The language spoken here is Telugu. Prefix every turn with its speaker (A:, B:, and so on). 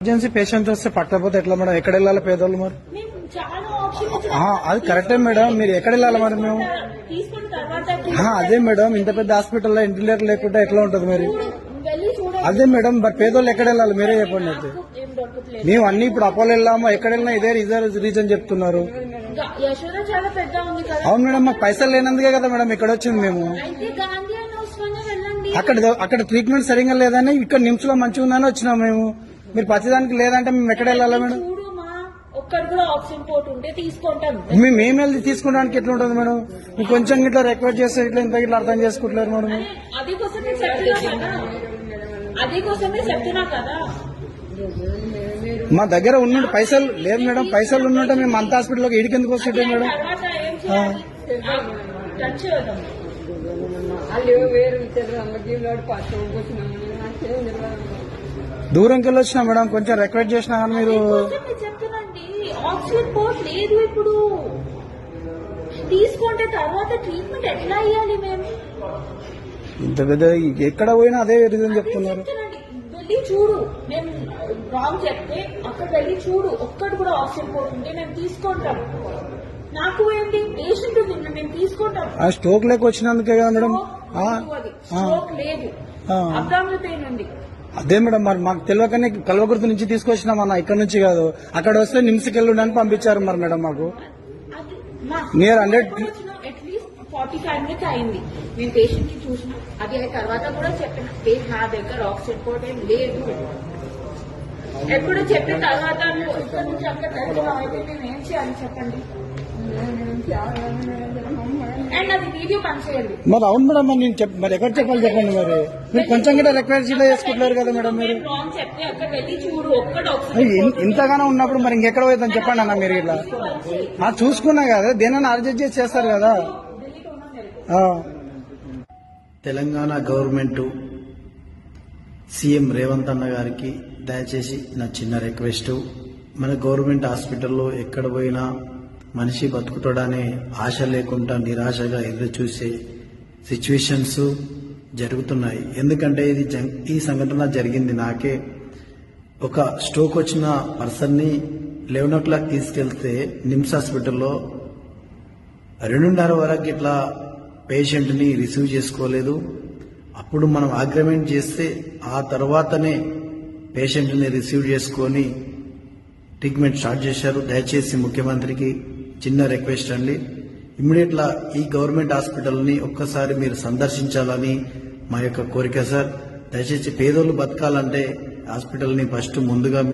A: ఎమర్జెన్సీ పేషెంట్ వస్తే పట్టకపోతే ఎట్లా మేడం? ఎక్కడ వెళ్ళాలి పేదోళ్ళు మరి? అది కరెక్టే మేడం. మీరు ఎక్కడ వెళ్ళాలి మరి మేము? అదే మేడం. ఇంత పెద్ద హాస్పిటల్లో ఇంటిలేర్ లేకుండా ఎట్లా ఉంటుంది మరి? అదే మేడం. మరి పేదోళ్ళు ఎక్కడ వెళ్ళాలి? మీరే చెప్పండి అయితే. మేము అన్ని ఇప్పుడు అపోలో వెళ్ళాము? ఎక్కడ వెళ్ళినా ఇదే రీజన్ చెప్తున్నారు. అవును మేడం మాకు పైసలు లేనందుకే కదా మేడం ఇక్కడ వచ్చింది మేము. అక్కడ అక్కడ ట్రీట్మెంట్ సరిగా లేదని ఇక్కడ నిమ్స్లో మంచిగా ఉందని వచ్చినాం మేము. మీరు ప్రతిదానికి లేదంటే మేము ఎక్కడ వెళ్ళాలి మేడం?
B: చూడు మా ఒక్కడు కూడా ఆప్షన్ పోర్ట్ ఉంటే తీసుకుంటాం.
A: మేము మేము వెళ్ళి తీసుకోవడానికి ఎట్లా ఉంటుంది మేడం? మీరు కొంచెం ఇట్లా రిక్వెస్ట్ చేస్తే ఇట్లా ఇంత ఇట్లా అర్థం చేసుకుంటలేరు మేడం.
B: అది కోసమే చెప్తున్నా కదా. అది కోసమే చెప్తున్నా కదా.
A: మా దగ్గర ఉన్న పైసలు లేదు మేడం. పైసలు ఉన్నట్టే మేము అంత హాస్పిటల్కి ఇడికి ఎందుకు వస్తుంటే మేడం?
B: తర్వాత ఏం చేయాలి? టచ్ చేద్దాం.
A: దూరంకి వెళ్ళి వచ్చినా మేడం కొంచెం రిక్వెస్ట్ చేసినా కానీ మీరు
B: కోసమే చెప్తున్నాండి ఆక్సిజన్ పోర్ట్ లేదు ఇప్పుడు. తీసుకుంటే తర్వాత ట్రీట్మెంట్ ఎట్లా అయ్యాలి మేము?
A: ఇంత పెద్ద ఎక్కడ పోయినా అదే రీజన్ చెప్తున్నారు.
B: వెళ్ళి చూడు. మేము రాంగ్ చెప్తే అక్కడ వెళ్ళి చూడు. ఒక్కడు కూడా మేము తీసుకుంటాం. నాకు ఏంటి? పేషెంట్ ఉంది. మేము తీసుకుంటాం.
A: ఆ స్ట్రోక్ లేక వచ్చినందుకే కదా మేడం.
B: స్ట్రోక్ లేదు. అబ్డామినల్ పెయిన్ ఉంది.
A: అదే మేడం మరి మాకు తెలియకనే కల్వకుర్తి నుంచి తీసుకొచ్చినాం అన్న ఇక్కడ నుంచి కాదు. అక్కడ వస్తే నిమ్స్కి అని పంపించారు మరి మేడం మాకు. Near
B: hundred forty five minutes అయింది నేను పేషెంట్ని చూసిన అది అయిన తర్వాత కూడా చెప్పిన "ఏ, నా దగ్గర ఆక్సిజన్ పోర్ట్ లేదు ఎప్పుడు చెప్పిన తర్వాత నువ్వు ఇక్కడ నుంచి అక్కడ నేను ఏం చేయాలి చెప్పండి? అండ్ అది వీడియో పనిచేయండి
A: మరి అవును మేడం మరి నేను మరి ఎక్కడ చెప్పాలి చెప్పండి మరి? మీరు కొంచెం కూడా రిక్వెస్ట్ ఇలా చేసుకుంటున్నారు కదా మేడం మీరు.
B: మేము రాంగ్ చెప్తే అక్కడ వెళ్ళి చూడు ఒక్కడు
A: అయ్యి,
B: ఆక్సిజన్
A: ఇన్- ఇంతగానో ఉన్నప్పుడు మరి ఇంకెక్కడ పోయిద్దని చెప్పండి అన్న మీరు ఇట్లా. ఆ, చూసుకున్నా కదా దేనైనా అడ్జస్ట్ చేసి చేస్తారు కదా. ఆ.
C: తెలంగాణ గవర్నమెంట్ సీఎం రేవంత్ అన్న గారికి దయచేసి నా చిన్న రిక్వెస్ట్ మన గవర్నమెంట్ హాస్పిటల్లో ఎక్కడ పోయినా మనిషి బతుకుతాడనే ఆశ లేకుండా నిరాశగా ఎదురు చూసే సిచ్యువేషన్స్ జరుగుతున్నాయి. ఎందుకంటే ఇది జం- ఈ సంఘటన జరిగింది నాకే. ఒక స్ట్రోక్ వచ్చిన పర్సన్ని లెవెన్ ఓ క్లాక్ తీసుకెళ్తే నిమ్స్ హాస్పిటల్లో రెండున్నర వరకు ఇట్లా పేషెంట్ని రిసీవ్ చేసుకోలేదు. అప్పుడు మనం అగ్రిమెంట్ చేస్తే ఆ తర్వాతనే పేషెంట్ని రిసీవ్ చేసుకొని ట్రీట్మెంట్ స్టార్ట్ చేశారు. దయచేసి ముఖ్యమంత్రికి చిన్న రిక్వెస్ట్ అండి. ఇమ్మీడియట్లా ఈ గవర్నమెంట్ హాస్పిటల్ని ఒక్కసారి మీరు సందర్శించాలని మా యొక్క కోరిక సార్. దయచేసి పేదోళ్ళు బతకాలంటే హాస్పిటల్ని ఫస్ట్ ముందుగా